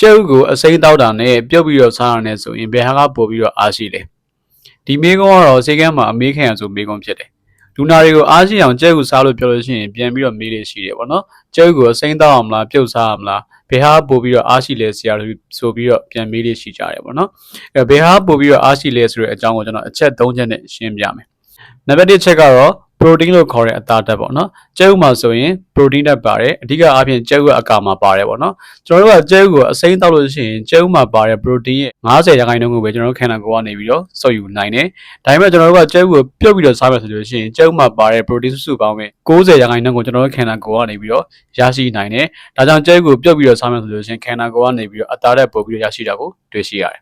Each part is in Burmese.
ကျဲဥကိုအစိမ်းတောက်တာနဲ့ပြုတ်ပြီးတော့စားရတဲ့ဆိုရင်ဘယ်ဟာကပိုပြီးတော့အားရှိလဲဒီမေကုန်းကတော့စေကန်းမှာအမေးခံရဆိုမေကုန်းဖြစ်တယ်လူနာတွေကိုအားရှိအောင်ကျဲဥစားလို့ပြောလို့ရှိရင်ပြန်ပြီးတော့မေးလို့ရှိတယ်ပေါ့နော်ကျဲဥကိုအစိမ်းတောက်အောင်မလားပြုတ်စားအောင်မလားဘယ်ဟာပိုပြီးတော့အားရှိလဲဆရာတို့ဆိုပြီးတော့ပြန်မေးလို့ရှိကြတယ်ပေါ့နော်အဲဘယ်ဟာပိုပြီးတော့အားရှိလဲဆိုတဲ့အကြောင်းကိုကျွန်တော်အချက်၃ချက်နဲ့ရှင်းပြမယ်နံပါတ်1ချက်ကတော့ protein လို့ခေါ်တဲ့အသားဓာတ်ပေါ့နော်ကျဲဥမှာဆိုရင် protein ဓာတ်ပါတယ်အဓိကအားဖြင့်ကျဲဥကအကာမှာပါတယ်ပေါ့နော်ကျွန်တော်တို့ကကျဲဥကိုအစိမ်းတောက်လို့ရှိရင်ကျဲဥမှာပါတဲ့ protein ရဲ့90ရာခိုင်နှုန်းကိုပဲကျွန်တော်တို့ခန္ဓာကိုယ်ကနေပြီးတော့စုပ်ယူနိုင်တယ်ဒါပေမဲ့ကျွန်တော်တို့ကကျဲဥကိုပြုတ်ပြီးတော့စားမယ်ဆိုလို့ရှိရင်ကျဲဥမှာပါတဲ့ protein စုစုပေါင်းပဲ90ရာခိုင်နှုန်းကိုကျွန်တော်တို့ခန္ဓာကိုယ်ကနေပြီးတော့ရရှိနိုင်တယ်ဒါကြောင့်ကျဲဥကိုပြုတ်ပြီးတော့စားမယ်ဆိုလို့ရှိရင်ခန္ဓာကိုယ်ကနေပြီးတော့အသားဓာတ်ပို့ပြီးတော့ရရှိတာကိုတွေ့ရှိရတယ်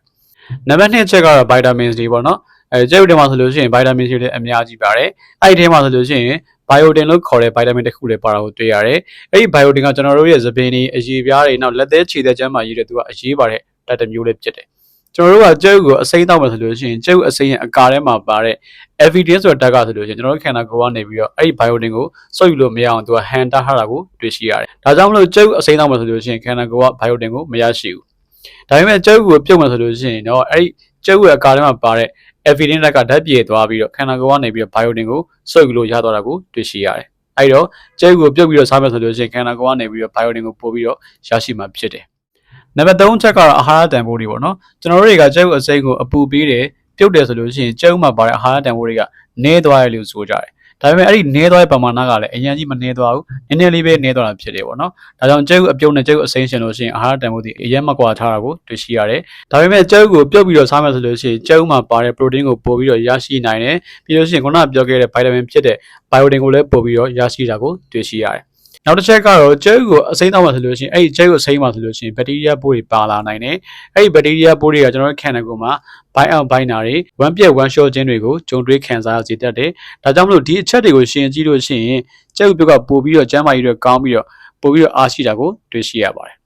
နံပါတ်2ချက်ကတော့ vitamins D ပေါ့နော် အဲကျဲဥတွေမှာဆိုလို့ရှိရင် vitamin C တွေအများကြီးပါတယ်အဲ့ဒီထဲမှာဆိုလို့ရှိရင် biotin လို့ခေါ်တဲ့ vitamin တစ်ခုလည်းပါတာကိုတွေ့ရတယ်။အဲ့ဒီ biotin ကကျွန်တော်တို့ရဲ့သပင်တွေအရည်ပြားတွေနောက်လက်သေးခြေသေးချမ်းမှာရည်တဲ့သူကအရေးပါတဲ့ဓာတ်တစ်မျိုးလေးဖြစ်တယ်။ကျွန်တော်တို့ကကျဲဥကိုအစိမ်းတောက်မှဆိုလို့ရှိရင်ကျဲဥအစိမ်းရဲ့အကာထဲမှာပါတဲ့ evidence ဆိုတဲ့ဓာတ်ကဆိုလို့ရှိရင်ကျွန်တော်တို့ခန္ဓာကိုယ်ကနေပြီးတော့အဲ့ဒီ biotin ကိုစုပ်ယူလို့မရအောင်သူကဟန်တာထားတာကိုတွေ့ရှိရတယ်။ဒါကြောင့်မလို့ကျဲဥအစိမ်းတောက်မှဆိုလို့ရှိရင်ခန္ဓာကိုယ်က biotin ကိုမရရှိဘူး။ဒါပေမဲ့ကျဲဥကိုပြုတ်မှဆိုလို့ရှိရင်တော့အဲ့ဒီကျဲဥရဲ့အကာထဲမှာပါတဲ့ evidence ကဓာတ်ပြေသွားပြီးတော့ခန္ဓာကိုယ်ကနေပြီးတော့ biotin ကိုစုပ်ယူလို့ရတော့တာကိုတွေ့ရှိရတယ်။အဲ့တော့ကျဲကိုပြုတ်ပြီးတော့စားမယ်ဆိုလို့ရှိရင်ခန္ဓာကိုယ်ကနေပြီးတော့ biotin ကိုပို့ပြီးတော့ရရှိမှာဖြစ်တယ်။နံပါတ်3ချက်ကတော့အာဟာရတန်ဖိုးတွေပေါ့နော်။ကျွန်တော်တို့တွေကကျဲကိုအစိမ်းကိုအပူပေးတယ်ပြုတ်တယ်ဆိုလို့ရှိရင်ကျဲဥမှာပါတဲ့အာဟာရတန်ဖိုးတွေကနည်းသွားတယ်လို့ဆိုကြတယ်။ ဒါပေမဲ့အဲ့ဒီနည်းသွားတဲ့ပမာဏကလည်းအရင်ကြီးမနည်းသွားဘူး။နည်းနည်းလေးပဲနည်းသွားတာဖြစ်တယ်ပေါ့နော်။ဒါကြောင့်ကျဲဥအပြုတ်နဲ့ကျဲဥအစိမ်းရှင်လို့ရှိရင်အာဟာရတန်ဖိုးတွေအရင်မကွာထားတာကိုတွေ့ရှိရတယ်။ဒါပေမဲ့ကျဲဥကိုပြုတ်ပြီးတော့စားမယ်ဆိုလို့ရှိရင်ကျဲဥမှာပါတဲ့ protein ကိုပို့ပြီးတော့ရရှိနိုင်တယ်။ပြီးလို့ရှိရင်ခုနကပြောခဲ့တဲ့ vitamin ဖြစ်တဲ့ biotin ကိုလည်းပို့ပြီးတော့ရရှိတာကိုတွေ့ရှိရတယ်။ နောက်တစ်ချက်ကတော့ကျဲဥကိုအစိမ်းတောက်မှဆိုလို့ရှိရင်အဲ့ဒီကျဲဥအစိမ်းမှဆိုလို့ရှိရင်ဘက်တီးရီးယားပိုးတွေပါလာနိုင်တယ်။အဲ့ဒီဘက်တီးရီးယားပိုးတွေကကျွန်တော်တို့ခန္ဓာကိုယ်မှာ bind out bind နာတွေ one ပြက် one shot ခြင်းတွေကိုကြုံတွေ့ခံစားရစေတတ်တယ်။ဒါကြောင့်မလို့ဒီအချက်တွေကိုရှင်းကြည့်လို့ရှိရင်ကျဲဥပြုတ်ကပို့ပြီးတော့ကျမ်းမာရေးတွေကောင်းပြီးတော့ပို့ပြီးတော့အားရှိတာကိုတွေ့ရှိရပါတယ်